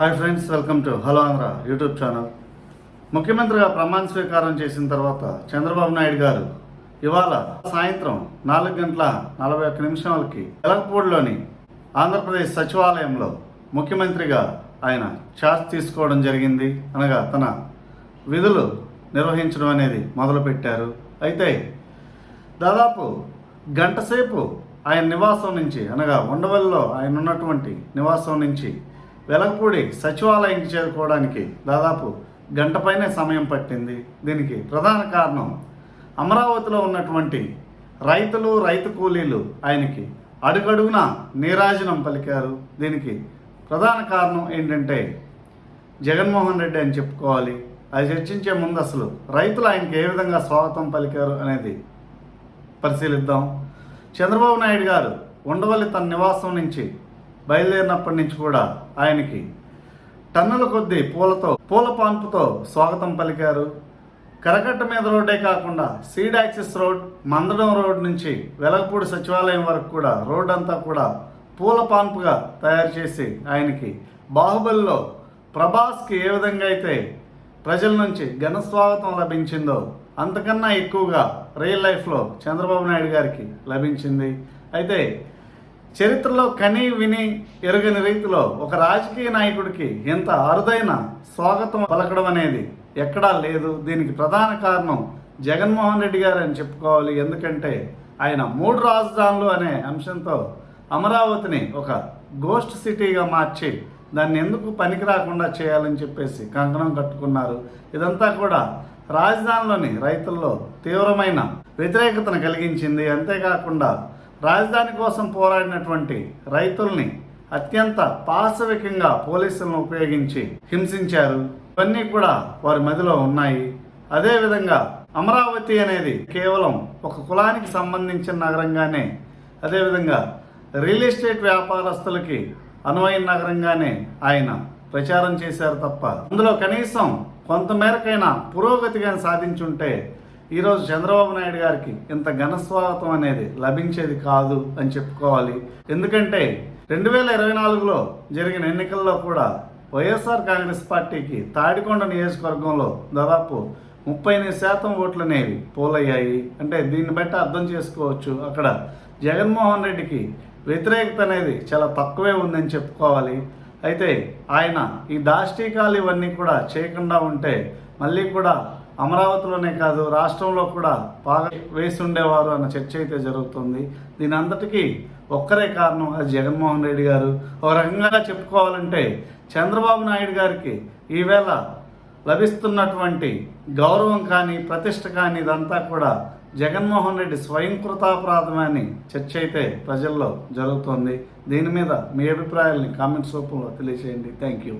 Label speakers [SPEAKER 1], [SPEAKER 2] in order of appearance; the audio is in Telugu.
[SPEAKER 1] Hi friends welcome to hello Andhra YouTube channel. ముఖ్యమంత్రిగా ప్రమాణ స్వీకారం చేసిన తర్వాత చంద్రబాబు నాయుడు గారు ఇవాళ సాయంత్రం నాలుగు గంటల నలభై ఒక్క నిమిషాలకి ఎలక్పూడిలోని ఆంధ్రప్రదేశ్ సచివాలయంలో ముఖ్యమంత్రిగా ఆయన ఛార్జ్ తీసుకోవడం జరిగింది. అనగా తన విధులు నిర్వహించడం అనేది మొదలుపెట్టారు. అయితే దాదాపు గంట సేపు ఆయన నివాసం నుంచి అనగా ఉండవల్లిలో ఆయన ఉన్నటువంటి నివాసం నుంచి వెలంపూడి సచివాలయంకి చేరుకోవడానికి దాదాపు గంటపైనే సమయం పట్టింది. దీనికి ప్రధాన కారణం అమరావతిలో ఉన్నటువంటి రైతులు రైతు కూలీలు ఆయనకి అడుగడుగున నీరాజనం పలికారు. దీనికి ప్రధాన కారణం ఏంటంటే జగన్మోహన్ రెడ్డి అని చెప్పుకోవాలి. అది చర్చించే ముందు అసలు రైతులు ఆయనకి ఏ విధంగా స్వాగతం పలికారు అనేది పరిశీలిద్దాం. చంద్రబాబు నాయుడు గారు ఉండవల్లి తన నివాసం నుంచి బయలుదేరినప్పటి నుంచి కూడా ఆయనకి టన్నుల కొద్దీ పూలతో పూల పాన్పుతో స్వాగతం పలికారు. కరకట్ట మీద రోడ్డే కాకుండా seed access road Mandadam road నుంచి వెలగపూడి సచివాలయం వరకు కూడా రోడ్ అంతా కూడా పూల పాన్పుగా తయారు చేసి ఆయనకి బాహుబలిలో ప్రభాస్కి ఏ విధంగా అయితే ప్రజల నుంచి ఘన స్వాగతం లభించిందో అంతకన్నా ఎక్కువగా రియల్ లైఫ్లో చంద్రబాబు నాయుడు గారికి లభించింది. అయితే చరిత్రలో కని విని ఎరుగని రీతిలో ఒక రాజకీయ నాయకుడికి ఎంత అరుదైన స్వాగతం పలకడం అనేది ఎక్కడా లేదు. దీనికి ప్రధాన కారణం జగన్మోహన్ రెడ్డి గారు అని చెప్పుకోవాలి. ఎందుకంటే ఆయన మూడు రాజధానులు అనే అంశంతో అమరావతిని ఒక గోస్ట్ సిటీగా మార్చి దాన్ని ఎందుకు పనికి రాకుండా చేయాలని చెప్పేసి కంకణం కట్టుకున్నారు. ఇదంతా కూడా రాజధానిలోని రైతుల్లో తీవ్రమైన వ్యతిరేకతను కలిగించింది. అంతేకాకుండా రాజధాని కోసం పోరాడినటువంటి రైతుల్ని అత్యంత పాశవికంగా పోలీసులను ఉపయోగించి హింసించారు. ఇవన్నీ కూడా వారి మదిలో ఉన్నాయి. అదేవిధంగా అమరావతి అనేది కేవలం ఒక కులానికి సంబంధించిన నగరంగానే అదేవిధంగా రియల్ ఎస్టేట్ వ్యాపారస్తులకి అనువైన నగరంగానే ఆయన ప్రచారం చేశారు తప్ప అందులో కనీసం కొంతమేరకైనా పురోగతిగా సాధించుంటే ఈరోజు చంద్రబాబు నాయుడు గారికి ఇంత ఘన స్వాగతం అనేది లభించేది కాదు అని చెప్పుకోవాలి. ఎందుకంటే రెండు వేల ఇరవై నాలుగులో జరిగిన ఎన్నికల్లో కూడా వైఎస్ఆర్ కాంగ్రెస్ పార్టీకి తాడికొండ నియోజకవర్గంలో దాదాపు ముప్పై ఎనిమిది శాతం ఓట్లు అనేవి పోలయ్యాయి. అంటే దీన్ని బట్టి అర్థం చేసుకోవచ్చు. అక్కడ జగన్మోహన్ రెడ్డికి వ్యతిరేకత అనేది చాలా తక్కువే ఉందని చెప్పుకోవాలి. అయితే ఆయన ఈ దాష్టీకాలు ఇవన్నీ కూడా చేయకుండా ఉంటే మళ్ళీ కూడా అమరావతిలోనే కాదు రాష్ట్రంలో కూడా బాగా వేసి ఉండేవారు అన్న చర్చ అయితే జరుగుతుంది. దీని అంతటికీ ఒక్కరే కారణం అది జగన్మోహన్ రెడ్డి గారు. ఒక రకంగా చెప్పుకోవాలంటే చంద్రబాబు నాయుడు గారికి ఈవేళ లభిస్తున్నటువంటి గౌరవం కానీ ప్రతిష్ట కానీ ఇదంతా కూడా జగన్మోహన్ రెడ్డి స్వయంకృతాపరాధమని చర్చ అయితే ప్రజల్లో జరుగుతోంది. దీని మీద మీ అభిప్రాయాల్ని కామెంట్స్ రూపంలో తెలియజేయండి థ్యాంక్ యూ.